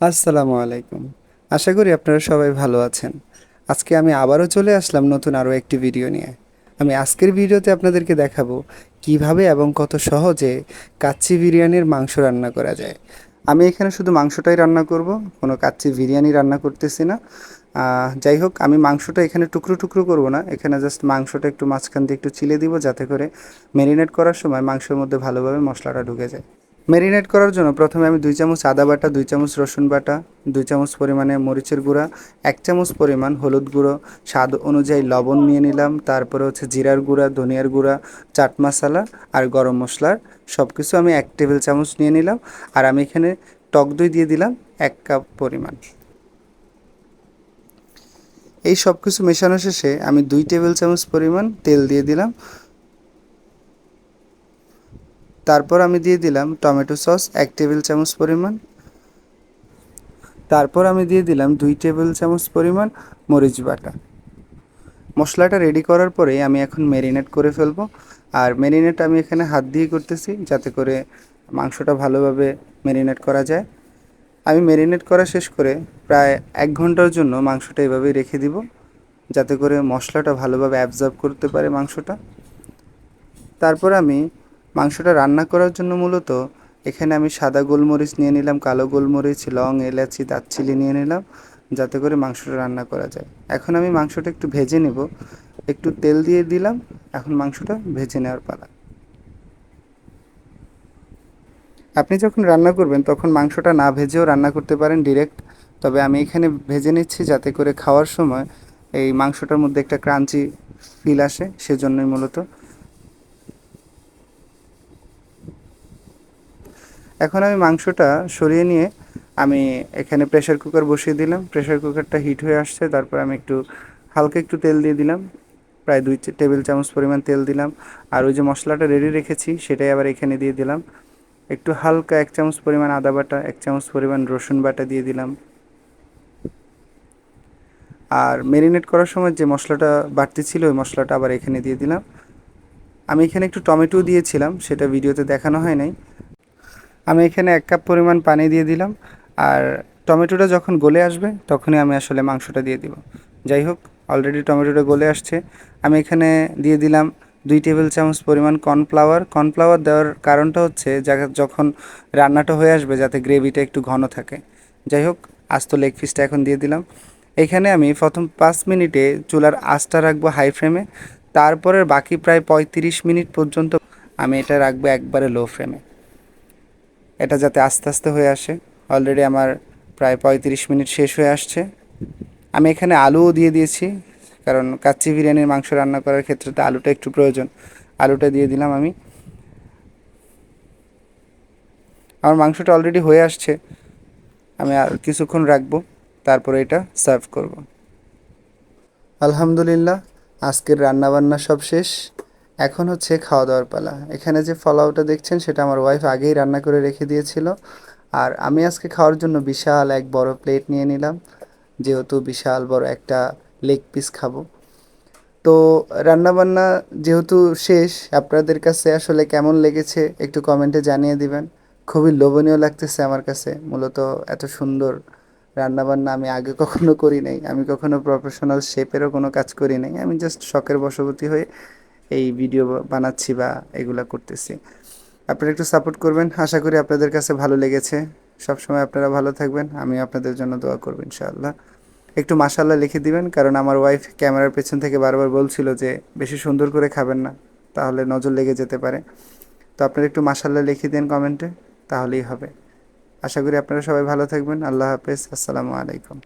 আসসালামু আলাইকুম। আশা করি আপনারা সবাই ভালো আছেন। আজকে আমি আবারও চলে আসলাম নতুন আরও একটি ভিডিও নিয়ে। আমি আজকের ভিডিওতে আপনাদেরকে দেখাবো কীভাবে এবং কত সহজে কাচ্চি বিরিয়ানির মাংস রান্না করা যায়। আমি এখানে শুধু মাংসটাই রান্না করব, কোনো কাচ্চি বিরিয়ানি রান্না করতেছি না। যাই হোক, আমি মাংসটা এখানে টুকরো টুকরো করব না। এখানে জাস্ট মাংসটা একটু মাঝখান দিয়ে একটু চিলে দিব যাতে করে ম্যারিনেট করার সময় মাংসের মধ্যে ভালোভাবে মশলাটা ঢুকে যায়। ম্যারিনেট করার জন্য প্রথমে আমি দুই চামচ আদা বাটা, দুই চামচ রসুন বাটা, দুই চামচ পরিমাণে মরিচের গুঁড়া, এক চামচ পরিমাণ হলুদ গুঁড়ো, স্বাদ অনুযায়ী লবণ নিয়ে নিলাম, তারপরে হচ্ছে জিরার গুঁড়া, ধনিয়ার গুঁড়া, চাট মশলা আর গরম মশলার সব কিছু আমি এক টেবিল চামচ নিয়ে নিলাম আর আমি এখানে টক দই দিয়ে দিলাম এক কাপ পরিমাণ। এই সব কিছু মেশানো শেষে আমি দুই টেবিল চামচ পরিমাণ তেল দিয়ে দিলাম। তারপর আমি দিয়ে দিলাম টমেটো সস, এক টেবিল চামচ পরিমাণ। তারপর আমি দিয়ে দিলাম দুই টেবিল চামচ পরিমাণ মরিচ বাটা। মশলাটা রেডি করার পরে আমি এখন ম্যারিনেট করে ফেলব। আর ম্যারিনেট আমি এখানে হাত দিয়ে করতেছি যাতে করে মাংসটা ভালোভাবে ম্যারিনেট করা যায়। আমি ম্যারিনেট করা শেষ করে প্রায় এক ঘণ্টার জন্য মাংসটা এভাবেই রেখে দিব, যাতে করে মশলাটা ভালোভাবে অ্যাবজর্ব করতে পারে মাংসটা। তারপর আমি মাংসটা রান্না করার জন্য মূলত এখানে আমি সাদা গোলমরিচ নিয়ে নিলাম, কালো গোলমরিচ, লং, এলাচি, দারচিনি নিয়ে নিলাম, যাতে করে মাংসটা রান্না করা যায়। এখন আমি মাংসটা একটু ভেজে নেব। একটু তেল দিয়ে দিলাম, এখন মাংসটা ভেজে নেওয়ার পালা। আপনি যখন রান্না করবেন, তখন মাংসটা না ভেজেও রান্না করতে পারেন ডিরেক্ট, তবে আমি এখানে ভেজে নিচ্ছি যাতে করে খাওয়ার সময় এই মাংসটার মধ্যে একটা ক্রাঞ্চি ফিল আসে, সেজন্যই মূলত এখন আমি মাংসটা সরিয়ে নিয়ে আমি এখানে প্রেশার কুকার বসিয়ে দিলাম। প্রেশার কুকারটা হিট হয়ে আসছে, তারপর আমি একটু হালকা একটু তেল দিয়ে দিলাম। প্রায় দুই টেবিল চামচ পরিমাণ তেল দিলাম। আর ওই যে মশলাটা রেডি রেখেছি, সেটাই আবার এখানে দিয়ে দিলাম। একটু হালকা এক চামচ পরিমাণ আদা বাটা, এক চামচ পরিমাণ রসুন বাটা দিয়ে দিলাম। আর ম্যারিনেট করার সময় যে মশলাটা বাড়তি ছিল, ওই মশলাটা আবার এখানে দিয়ে দিলাম। আমি এখানে একটু টমেটো দিয়েছিলাম, সেটা ভিডিওতে দেখানো হয় নাই। আমি এখানে এক কাপ পরিমাণ পানি দিয়ে দিলাম আর টমেটোটা যখন গলে আসবে তখনই আমি আসলে মাংসটা দিয়ে দিব। যাই হোক অলরেডি টমেটোটা গলে আসছে। আমি এখানে দিয়ে দিলাম দুই টেবিল চামচ পরিমাণ কর্নফ্লাওয়ার। কর্নফ্লাওয়ার দেওয়ার কারণটা হচ্ছে যখন রান্নাটা হয়ে আসবে যাতে গ্রেভিটা একটু ঘন থাকে। যাই হোক, আস্ত লেগ পিসটা এখন দিয়ে দিলাম। এখানে আমি প্রথম পাঁচ মিনিটে চুলার আঁচটা রাখব হাই ফ্লেমে তারপরের বাকি প্রায় পঁয়ত্রিশ মিনিট পর্যন্ত আমি এটা রাখব একবারে লো ফ্লেমে এটা যাতে আস্তে আস্তে হয়ে আসে। অলরেডি আমার প্রায় পঁয়ত্রিশ মিনিট শেষ হয়ে আসছে। আমি এখানে আলুও দিয়ে দিয়েছি, কারণ কাচ্চি বিরিয়ানির মাংস রান্না করার ক্ষেত্রে তো আলুটা একটু প্রয়োজন। আলুটা দিয়ে দিলাম আমি। আমার মাংসটা অলরেডি হয়ে আসছে। আমি আর কিছুক্ষণ রাখব, তারপরে এটা সার্ভ করব। আলহামদুলিল্লাহ, আজকের রান্নাবান্না সব শেষ। এখন হচ্ছে খাওয়া দাওয়ার পালা। এখানে যে ফলাওটা দেখছেন, সেটা আমার ওয়াইফ আগেই রান্না করে রেখে দিয়েছিল। আর আমি আজকে খাওয়ার জন্য বিশাল এক বড় প্লেট নিয়ে নিলাম। যেহেতু বিশাল বড় একটা লেগ পিস খাব। তো রান্নাবান্না যেহেতু শেষ, আপনাদের কাছে আসলে কেমন লেগেছে একটু কমেন্টে জানিয়ে দিবেন। খুবই লোভনীয় লাগতেছে আমার কাছে। মূলত এত সুন্দর রান্নাবান্না আমি আগে কখনো করি নাই। আমি কখনো প্রফেশনাল শেপেরও কোনো কাজ করি নাই। আমি জাস্ট শখের বশবর্তী হয়ে এই ভিডিও বানাচ্ছি বা এগুলা করতেছি। আপনারা একটু সাপোর্ট করবেন। আশা করি আপনাদের কাছে ভালো লেগেছে। সবসময় আপনারা ভালো থাকবেন। আমি আপনাদের জন্য দোয়া করব ইনশাআল্লাহ। একটু মাশাল্লাহ লিখে দিবেন, কারণ আমার ওয়াইফ ক্যামেরার পেছন থেকে বারবার বলছিল যে, বেশি সুন্দর করে খাবেন না, তাহলে নজর লেগে যেতে পারে। তো আপনারা একটু মাশাল্লাহ লিখে দিন কমেন্টে তাহলেই হবে। আশা করি আপনারা সবাই ভালো থাকবেন। আল্লাহ হাফেজ। আসসালামু আলাইকুম।